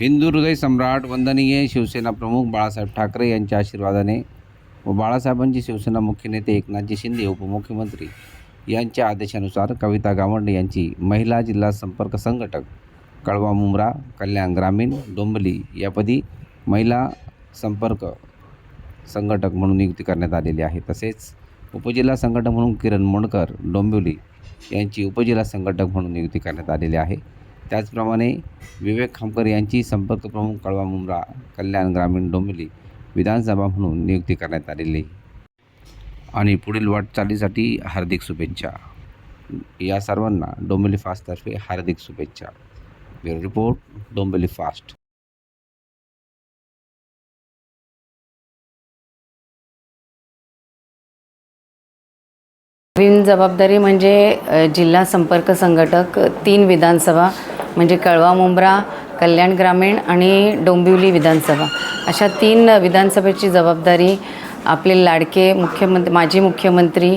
हिंदू हृदय सम्राट वंदनीय शिवसेना प्रमुख बाळासाहेब ठाकरे यांच्या आशीर्वादाने व बाळासाहेबांची शिवसेना मुख्य नेते एकनाथजी शिंदे उपमुख्यमंत्री यांच्या आदेशानुसार कविता गावंडे यांची महिला जिल्हा संपर्क संघटक कळवा मुंब्रा कल्याण ग्रामीण डोंबली यापदी महिला संपर्क संघटक म्हणून नियुक्ती करण्यात आलेली आहे. तसेच उपजिल्हा संघटक म्हणून किरण मोडकर डोंबिवली यांची उपजिल्हा संघटक म्हणून नियुक्ती करण्यात आलेली आहे. त्याचप्रमाणे विवेक खामकर यांची संपर्क प्रमुख कळवा मुंब्रा कल्याण ग्रामीण डोंबिवली विधानसभा म्हणून नियुक्ती करण्यात आलेली. आणि पुढील वाटचालीसाठी हार्दिक शुभेच्छा. या सर्वांना डोंबिवली फास्टतर्फे हार्दिक शुभेच्छा. Bureau report Dombivli fast. नवीन जबाबदारी म्हणजे जिल्हा संपर्क संघटक तीन विधानसभा म्हणजे कळवा मुंब्रा कल्याण ग्रामीण आणि डोंबिवली विधानसभा. अशा तीन विधानसभेची जबाबदारी आपले लाडके मुख्यमंत्री माजी मुख्यमंत्री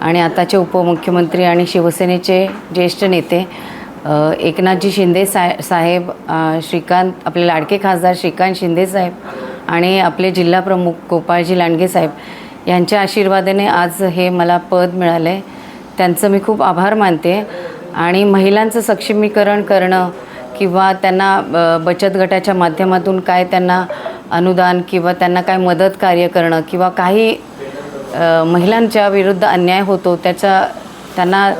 आणि आताचे उपमुख्यमंत्री आणि शिवसेनेचे ज्येष्ठ नेते एकनाथजी शिंदे सा साहेब श्रीकांत आपले लाडके खासदार श्रीकांत शिंदे साहेब आणि आपले जिल्हा प्रमुख गोपाळजी लांडगे साहेब यांच्या आशीर्वादाने आज हे मला पद मिळालं आहे त्यांचं मी खूप आभार मानते. आणि महिलांचं सक्षमीकरण करणं किंवा त्यांना बचत गटाच्या माध्यमातून काय त्यांना अनुदान किंवा त्यांना काय मदत कार्य करणं किंवा काही महिलांच्या विरुद्ध अन्याय होतो त्याचा त्यांना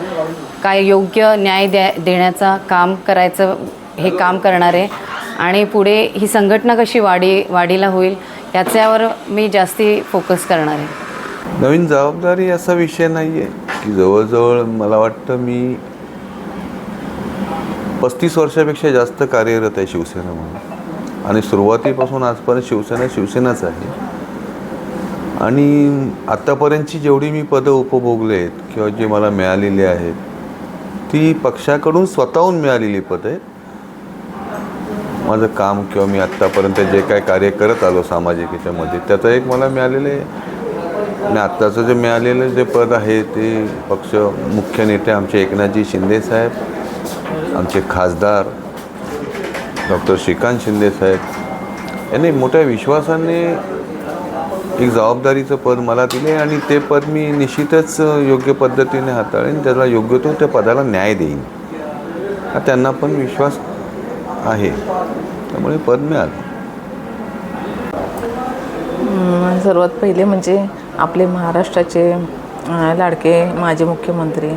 काय योग्य न्याय द्या देण्याचा काम करायचं हे काम करणारे. आणि पुढे ही संघटना कशी वाढी वाढीला होईल याच्यावर मी जास्ती फोकस करणार आहे. नवीन जबाबदारी असा विषय नाही आहे की जवळजवळ मला वाटतं मी पस्तीस वर्षापेक्षा जास्त कार्यरत आहे शिवसेना म्हणून. आणि सुरुवातीपासून आजपर्यंत शिवसेना शिवसेनाच आहे. आणि आत्तापर्यंतची जेवढी मी पदं उपभोगले आहेत किंवा जे मला मिळालेली आहेत ती पक्षाकडून स्वतःहून मिळालेली पद आहेत. माझं काम किंवा मी आत्तापर्यंत जे काय कार्य करत आलो सामाजिक याच्यामध्ये त्याचं एक मला मिळालेलं आहे. आणि आत्ताचं जे मिळालेलं जे पद आहे ते पक्ष मुख्य नेते आमचे एकनाथजी शिंदे साहेब आमचे खासदार डॉक्टर श्रीकांत शिंदे साहेब यांनी मोठ्या विश्वासाने एक जबाबदारीचं पद मला दिले आणि ते पद मी निश्चितच योग्य पद्धतीने हाताळेन त्याला योग्य तो त्या पदाला न्याय देईन. हा त्यांना पण विश्वास आहे. त्यामुळे पद मिळालं. सर्वात पहिले म्हणजे आपले महाराष्ट्राचे लाडके माजी मुख्यमंत्री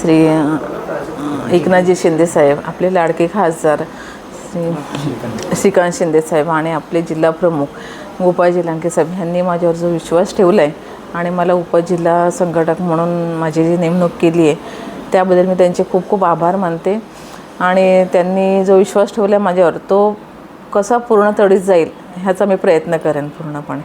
श्री एकनाथजी शिंदेसाहेब आपले लाडके खासदार श्री श्रीकांत शिंदेसाहेब आणि आपले जिल्हा प्रमुख गोपाळजी लांके साहेब ह्यांनी माझ्यावर जो विश्वास ठेवला आहे आणि मला उपजिल्हा संघटक म्हणून माझी जी नेमणूक केली आहे त्याबद्दल मी त्यांचे खूप खूप आभार मानते. आणि त्यांनी जो विश्वास ठेवला आहे माझ्यावर तो कसा पूर्ण तडीत जाईल ह्याचा मी प्रयत्न करेन पूर्णपणे.